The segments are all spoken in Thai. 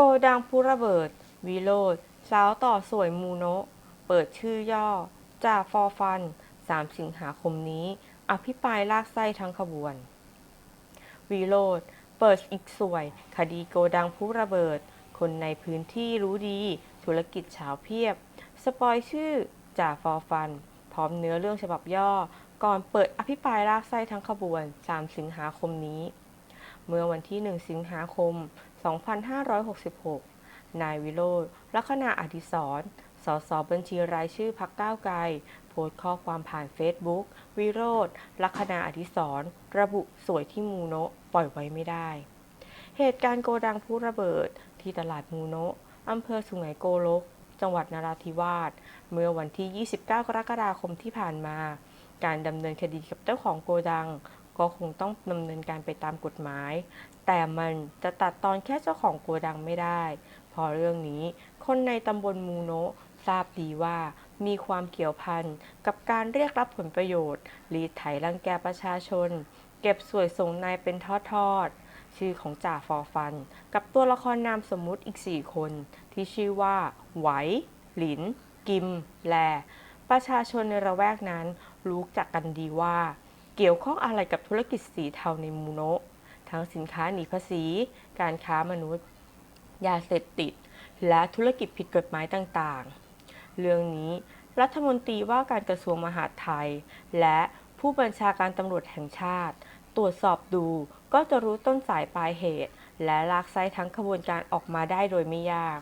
กดังผู้ระเบิด วิโรธสาวต่อสวยมูโนะ เปิดชื่อย่อ จ่าฟอฟัน 3 สิงหาคมนี้ อภิปรายลากไส้ทั้งขบวน วิโรธเปิดอีกสวย คดีโกดังผู้ระเบิด คนในพื้นที่รู้ดี ธุรกิจเฉาวเพียบ สปอยชื่อ จ่าฟอฟัน พร้อมเนื้อเรื่องฉบับย่อ ก่อนเปิดอภิปรายลากไส้ทั้งขบวน 3 สิงหาคมนี้ เมื่อวันที่ 1 สิงหาคม 2566 นายวิโรธลัคนาอดิศรสสบัญชีรายชื่อพักก้าวไกล โพสต์ข้อความผ่านเฟซบุ๊กวิโรธลัคนาอดิศรระบุสวยที่มูโนะปล่อยไว้ไม่ได้ เหตุการณ์โกดังผู้ระเบิดที่ตลาดมูโนะอำเภอสุไหงโกลก จังหวัดนราธิวาส เมื่อวันที่ 29 กรกฎาคมที่ผ่านมา การดำเนินคดีกับเจ้าของโกดัง ก็คงต้องดำเนินการไปตามกฎหมาย แต่มันจะตัดตอนแค่เจ้าของโกดังไม่ได้เพราะเรื่องนี้คนในตำบลมูโนะทราบดีว่ามีความเกี่ยวพันกับการเรียกรับผลประโยชน์ รีดไถรังแกประชาชน เก็บสวยส่งนายเป็นทอดๆชื่อของจ่าฟอฟัน กับตัวละครนามสมมุติอีก 4 คน ที่ชื่อว่า ไหว หลิน กิม แล ประชาชนในระแวกนั้นรู้จักกันดีว่า เกี่ยวข้องอะไรกับธุรกิจสีเทาในมูโนะทั้งสินค้าหนีภาษี การค้ามนุษย์ ยาเสพติด และธุรกิจผิดกฎหมายต่างๆ เรื่องนี้รัฐมนตรีว่าการกระทรวงมหาดไทย และผู้บัญชาการตำรวจแห่งชาติ ตรวจสอบดูก็จะรู้ต้นสายปลายเหตุ และลากไส้ทั้งขบวนการออกมาได้โดยไม่ยาก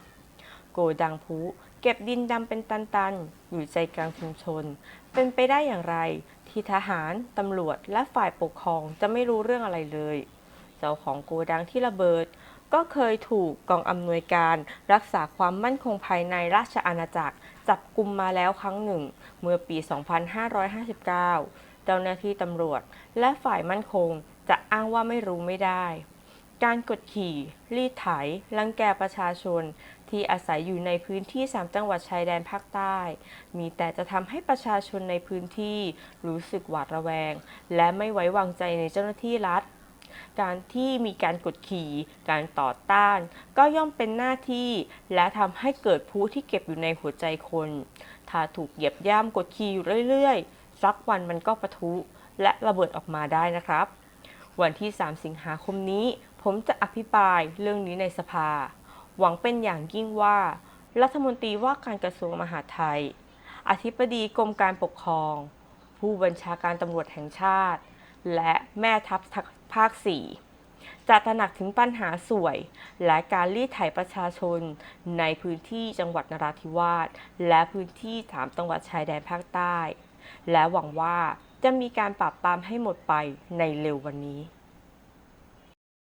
โกดังพุ เก็บดินดำเป็นตันๆ อยู่ใจกลางชุมชน เป็นไปได้อย่างไร ที่ทหาร ตำรวจ และฝ่ายปกครองจะไม่รู้เรื่องอะไรเลย เจ้าของโกดังที่ระเบิด ก็เคยถูกกองอำนวยการรักษาความมั่นคงภายในราชอาณาจักร จับกลุ่มมาแล้วครั้งหนึ่ง เมื่อปี 2559 เจ้าหน้าที่ตำรวจ และฝ่ายมั่นคงจะอ้างว่าไม่รู้ไม่ได้ การกดขี่ รีดไถ รังแกประชาชน ที่อาศัยอยู่ในพื้นที่ 3 จังหวัดชายแดนภาคใต้ มีแต่จะทำให้ประชาชนในพื้นที่รู้สึกหวาดระแวง และไม่ไว้วางใจในเจ้าหน้าที่รัฐ การที่มีการกดขี่ การต่อต้าน ก็ย่อมเป็นหน้าที่ และทำให้เกิดผู้ที่เก็บอยู่ในหัวใจคน ถ้าถูกเหยียบย่ำกดขี่อยู่เรื่อยๆ สักวันมันก็ปะทุและระเบิดออกมาได้นะครับ วันที่ 3 สิงหาคมนี้ ผมจะอภิปรายเรื่องนี้ในสภา หวังเป็นอย่างยิ่งว่า รัฐมนตรีว่าการกระทรวงมหาดไทย อธิบดีกรมการปกครอง ผู้บัญชาการตำรวจแห่งชาติ และแม่ทัพภาค 4 จะตระหนักถึงปัญหาสวย และการรีดไถประชาชนในพื้นที่จังหวัดนราธิวาสและพื้นที่สามจังหวัดชายแดนภาคใต้ และหวังว่าจะมีการปราบปรามให้หมดไปในเร็ววันนี้